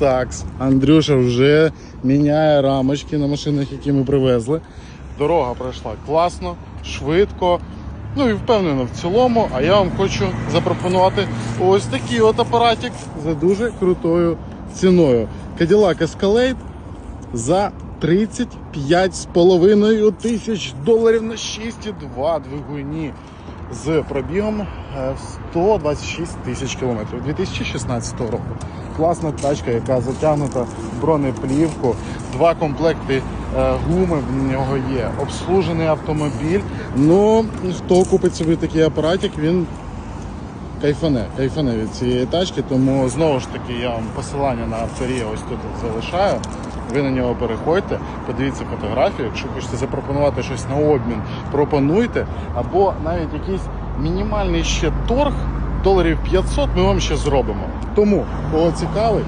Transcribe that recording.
такс. Андрюша вже міняє рамочки на машинах, які ми привезли. Дорога пройшла класно, швидко. Ну і впевнено в цілому. А я вам хочу запропонувати ось такий от апаратик за дуже крутою ціною. Cadillac Escalade за 35,5 тисяч доларів на 6,2 двигуні з пробігом е, в 126 тисяч кілометрів 2016 року. Класна тачка, яка затягнута в бронеплівку, два комплекти е, гуми в нього є, обслужений автомобіль. Ну, хто купить собі такий апаратик, він кайфане, кайфане від цієї тачки, тому знову ж таки я вам посилання на авторія ось тут залишаю. Ви на нього переходьте, подивіться фотографію. Якщо хочете запропонувати щось на обмін, пропонуйте. Або навіть якийсь мінімальний ще торг доларів 500 ми вам ще зробимо. Тому, кого цікавить,